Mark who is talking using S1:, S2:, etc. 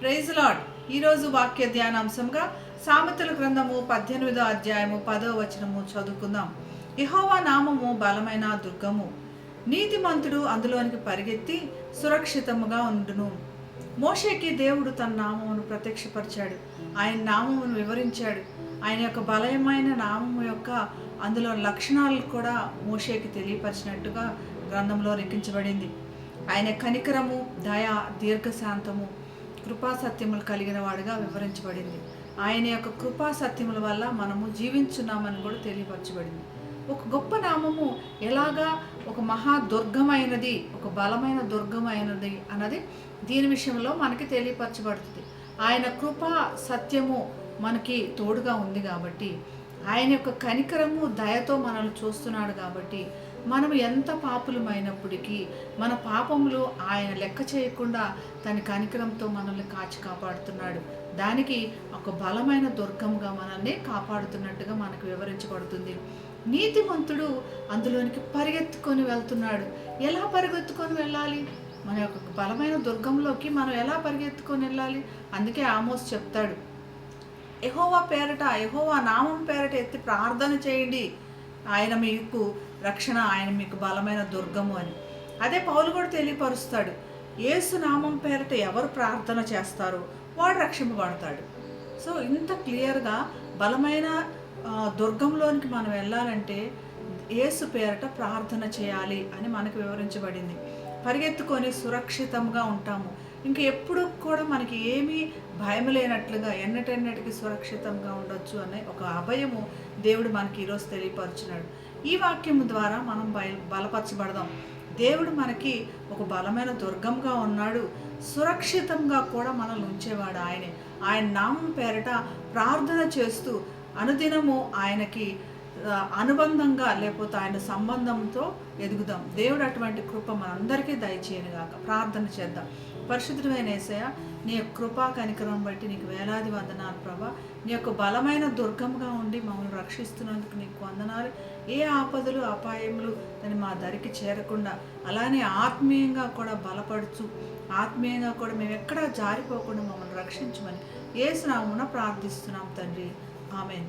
S1: Praise lord ఈరోజు వాక్య ధ్యానాంశంగా సామెతల గ్రంథము పద్దెనిమిదో అధ్యాయము పదో వచనము చదువుకుందాం. యహోవా నామము బలమైన దుర్గము. నీతిమంతుడు అందులోనికి పరిగెత్తి సురక్షితముగా ఉండును. మోషేకి దేవుడు తన నామమును ప్రత్యక్షపరిచాడు. ఆయన నామమును వివరించాడు. ఆయన యొక్క బలమైన నామము యొక్క అందులో లక్షణాలు కూడా మోషేకి తెలియపరిచినట్టుగా గ్రంథంలో రెక్కించబడింది. ఆయన కనికరము దయ దీర్ఘశాంతము కృపా సత్యములు కలిగిన వాడుగా వివరించబడింది. ఆయన యొక్క కృపా సత్యముల వల్ల మనము జీవించున్నామని కూడా తెలియపరచబడింది. ఒక గొప్ప నామము ఎలాగా ఒక మహా దుర్గమైనది ఒక బలమైన దుర్గమైనది అన్నది దీని విషయంలో మనకి తెలియపరచబడుతుంది. ఆయన కృపా సత్యము మనకి తోడుగా ఉంది కాబట్టి ఆయన యొక్క కనికరము దయతో మనల్ని చూస్తున్నాడు కాబట్టి మనం ఎంత పాపులమైనప్పటికీ మన పాపములు ఆయన లెక్క చేయకుండా తన కనికరంతో మనల్ని కాచి కాపాడుతున్నాడు. దానికి ఒక బలమైన దుర్గంగా మనల్ని కాపాడుతున్నట్టుగా మనకు వివరించబడుతుంది. నీతిమంతుడు అందులోనికి పరిగెత్తుకొని వెళ్తున్నాడు. ఎలా పరిగెత్తుకొని వెళ్ళాలి? మన యొక్క బలమైన దుర్గంలోకి మనం ఎలా పరిగెత్తుకొని వెళ్ళాలి? అందుకే ఆమోస్ చెప్తాడు. ఎహోవా పేరట ఎహోవా నామం పేరట ఎత్తి ప్రార్థన చేయండి. ఆయన మీకు రక్షణ ఆయన మీకు బలమైన దుర్గము అని. అదే పౌలు కూడా తెలియపరుస్తాడు. యేసు నామం పేరట ఎవరు ప్రార్థన చేస్తారో వాడు రక్షింపబడతాడు. సో ఇంత క్లియర్గా బలమైన దుర్గంలోనికి మనం వెళ్ళాలంటే యేసు పేరట ప్రార్థన చేయాలి అని మనకు వివరించబడింది. పరిగెత్తుకొని సురక్షితంగా ఉంటాము. ఇంక ఎప్పుడు కూడా మనకి ఏమీ భయం లేనట్లుగా ఎన్నటెన్నటికి సురక్షితంగా ఉండొచ్చు అనే ఒక అభయము దేవుడు మనకి ఈరోజు తెలియపరుచున్నాడు ఈ వాక్యము ద్వారా మనం బయ బలపరచబడదాం. దేవుడు మనకి ఒక బలమైన దుర్గంగా ఉన్నాడు. సురక్షితంగా కూడా మనల్ని ఉంచేవాడు ఆయనే. ఆయన నామం పేరట ప్రార్థన చేస్తూ అనుదినము ఆయనకి అనుబంధంగా లేకపోతే ఆయన సంబంధంతో ఎదుగుదాం. దేవుడు అటువంటి కృప మనందరికీ దయచేయను గాక. ప్రార్థన చేద్దాం. పరిశుద్ధమైన ఏసయ నీ యొక్క కృపా కనికరం బట్టి నీకు వేలాది వందనాలు ప్రభా. నీ యొక్క బలమైన దుర్గంగా ఉండి మమ్మల్ని రక్షిస్తున్నందుకు నీకు వందనాలు. ఏ ఆపదలు అపాయములు దాన్ని మా దరికి చేరకుండా అలానే ఆత్మీయంగా కూడా బలపడుచు ఆత్మీయంగా కూడా మేము ఎక్కడా జారిపోకుండా మమ్మల్ని రక్షించమని ఏసునామున ప్రార్థిస్తున్నాం తండ్రి. Amen.